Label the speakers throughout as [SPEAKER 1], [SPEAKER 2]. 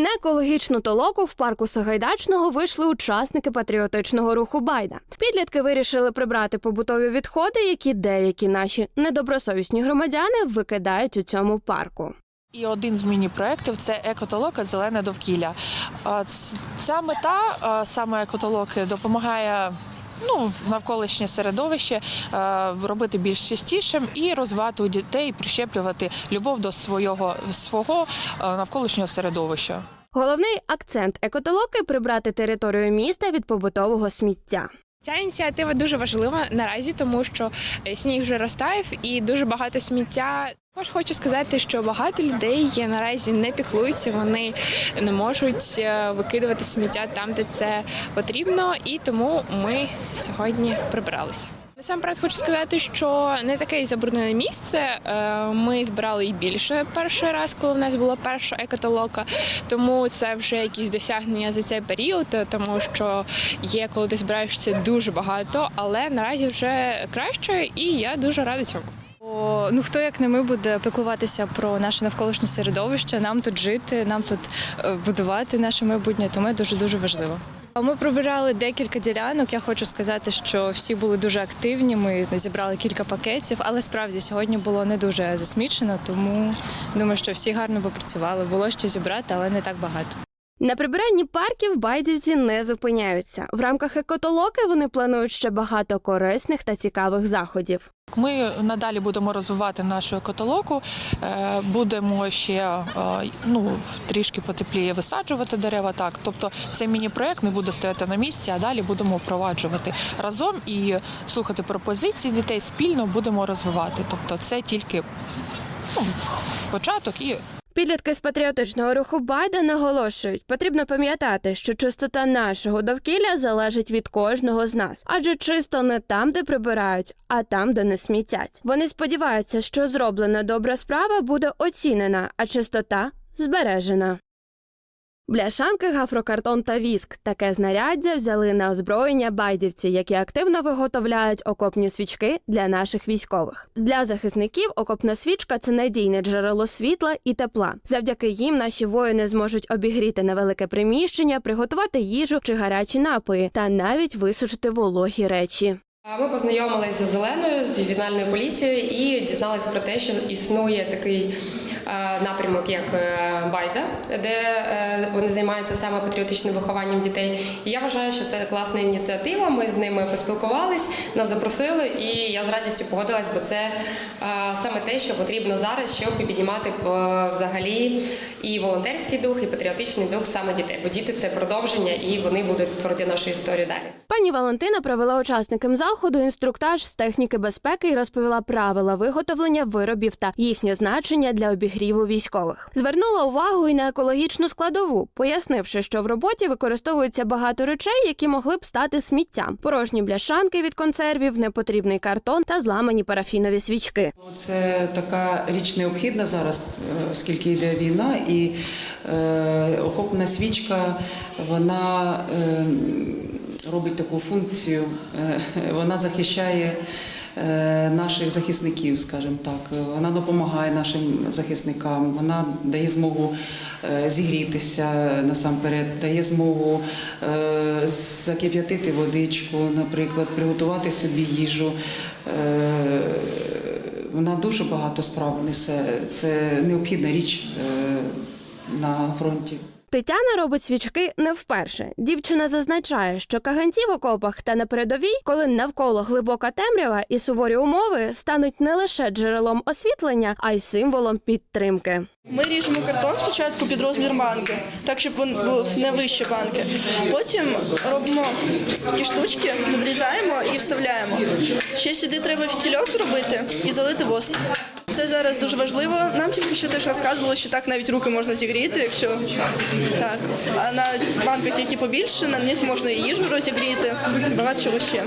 [SPEAKER 1] На екологічну толоку в парку Сагайдачного вийшли учасники патріотичного руху Байда. Підлітки вирішили прибрати побутові відходи, які деякі наші недобросовісні громадяни викидають у цьому парку.
[SPEAKER 2] І один з міні-проєктів це екотолока Зелене довкілля. Ця мета саме екотолоки допомагає. Ну, навколишнє середовище е, робити більш чистішим і розвивати у дітей, прищеплювати любов до свого свого е, навколишнього середовища.
[SPEAKER 1] Головний акцент екотолоки прибрати територію міста від побутового сміття.
[SPEAKER 3] Ця ініціатива дуже важлива наразі, тому що е, сніг вже розтаяв і дуже багато сміття. Також хочу сказати, що багато людей є наразі не піклуються, вони не можуть е, викидувати сміття там, де це потрібно, і тому ми сьогодні прибралися. Насамперед хочу сказати, що не таке й забруднене місце. Е, Ми збирали і більше перший раз, коли в нас була перша екотолока. Тому це вже якісь досягнення за цей період, е, тому що є, коли ти збираєш це дуже багато, але наразі вже краще, і я дуже рада цьому.
[SPEAKER 4] Ну хто як не ми буде піклуватися про наше навколишнє середовище, нам тут жити, нам тут е, будувати наше майбутнє, тому дуже дуже важливо. Ми прибирали декілька ділянок. Я хочу сказати, що всі були дуже активні. Ми зібрали кілька пакетів, але справді сьогодні було не дуже засмічено, тому думаю, що всі гарно попрацювали. Було що зібрати, але не так багато.
[SPEAKER 1] На прибиранні парків байдівці не зупиняються. В рамках екотолоки вони планують ще багато корисних та цікавих заходів.
[SPEAKER 2] Ми надалі будемо розвивати нашу екотолоку, е, будемо ще е, ну, трішки потепліє висаджувати дерева. Так, тобто цей міні-проект не буде стояти на місці, а далі будемо впроваджувати разом і слухати пропозиції дітей спільно будемо розвивати. Тобто, це тільки ну, початок і
[SPEAKER 1] Підлітки з патріотичного руху Байда наголошують, потрібно пам'ятати, що чистота нашого довкілля залежить від кожного з нас, адже чисто не там, де прибирають, а там, де не смітять. Вони сподіваються, що зроблена добра справа буде оцінена, а чистота збережена. Бляшанки, гафрокартон та віск таке знаряддя взяли на озброєння байдівці, які активно виготовляють окопні свічки для наших військових. Для захисників окопна свічка це надійне джерело світла і тепла. Завдяки їм наші воїни зможуть обігріти невелике приміщення, приготувати їжу чи гарячі напої, та навіть висушити вологі речі.
[SPEAKER 5] Ми познайомилися з Оленою з ювенальною поліцією і дізналися про те, що існує такий напрямок, як е, Байда, де е, вони займаються саме патріотичним вихованням дітей. І я вважаю, що це класна ініціатива. Ми з ними поспілкувались, нас запросили, і я з радістю погодилась, бо це е, саме те, що потрібно зараз, щоб піднімати е, взагалі і волонтерський дух, і патріотичний дух саме дітей. Бо діти це продовження, і вони будуть творити нашу історію далі.
[SPEAKER 1] Пані Валентина провела учасникам заходу інструктаж з техніки безпеки і розповіла правила виготовлення виробів та їхнє значення для обігріву військових. Звернула увагу і на екологічну складову, пояснивши, що в роботі використовується багато речей, які могли б стати сміттям: порожні бляшанки від консервів, непотрібний картон та зламані парафінові свічки.
[SPEAKER 6] Це така річ необхідна зараз, е, оскільки йде війна, і е, окопна свічка вона е, робить таку функцію, е, вона захищає наших захисників, скажімо так. Вона допомагає нашим захисникам, вона дає змогу е, зігрітися насамперед, дає змогу е, закип'ятити водичку, наприклад, приготувати собі їжу. Е, вона дуже багато справ несе. Це необхідна річ е, на фронті.
[SPEAKER 1] Тетяна робить свічки не вперше. Дівчина зазначає, що каганці в окопах та на передовій, коли навколо глибока темрява і суворі умови стануть не лише джерелом освітлення, а й символом підтримки.
[SPEAKER 7] Ми ріжемо картон спочатку під розмір банки, так щоб він був не вище банки. Потім робимо такі штучки, відрізаємо і вставляємо. Ще сюди треба фітільок зробити і залити воск. Це зараз дуже важливо. Нам тільки що теж розказували, що так навіть руки можна зігріти, якщо так. А на банках, які побільше, на них можна і їжу розігріти. Багато чого ще.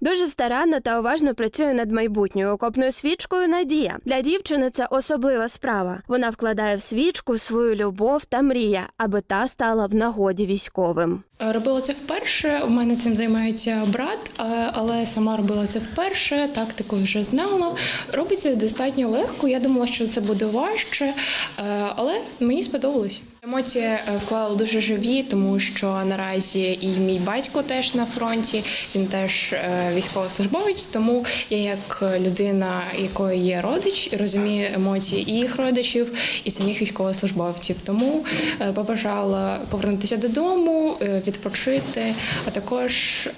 [SPEAKER 1] Дуже старанно та уважно працює над майбутньою окопною свічкою Надія. Для дівчини це особлива справа. Вона вкладає в свічку свою любов та мрія, аби та стала в нагоді військовим.
[SPEAKER 3] Робила це вперше. У мене цим займається брат, але сама робила це вперше. Тактику вже знала. Робиться достатньо легко. Я думала, що це буде важче, е, але мені сподобалось. Емоції е, вклали дуже живі, тому що наразі і мій батько теж на фронті, він теж е, військовослужбовець. Тому я, як людина, якої є родич, розумію емоції і їх родичів, і самих військовослужбовців. Тому е, побажала повернутися додому, відпочити, а також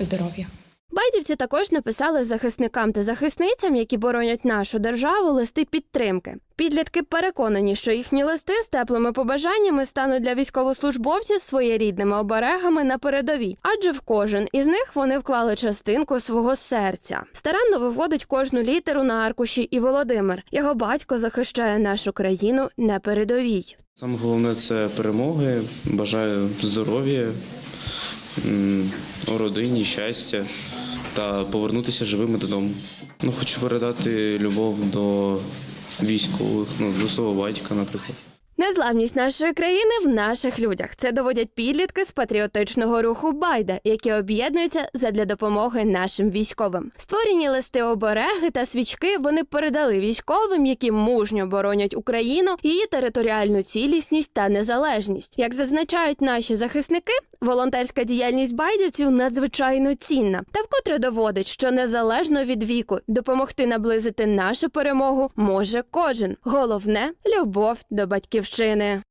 [SPEAKER 3] здоров'я.
[SPEAKER 1] Байдівці також написали захисникам та захисницям, які боронять нашу державу, листи підтримки. Підлітки переконані, що їхні листи з теплими побажаннями стануть для військовослужбовців своєрідними оберегами на передовій, адже в кожен із них вони вклали частинку свого серця. Старанно виводить кожну літеру на аркуші і Володимир. Його батько захищає нашу країну на передовій.
[SPEAKER 8] Саме головне це перемоги. Бажаю здоров'я, родині, щастя та повернутися живими додому. Ну, хочу передати любов до військових, ну, до свого батька, наприклад.
[SPEAKER 1] Незламність нашої країни в наших людях. Це доводять підлітки з патріотичного руху Байда, які об'єднуються задля допомоги нашим військовим. Створені листи обереги та свічки вони передали військовим, які мужньо боронять Україну, її територіальну цілісність та незалежність. Як зазначають наші захисники, волонтерська діяльність байдівців надзвичайно цінна та вкотре доводить, що незалежно від віку допомогти наблизити нашу перемогу може кожен. Головне любов до батьківщини.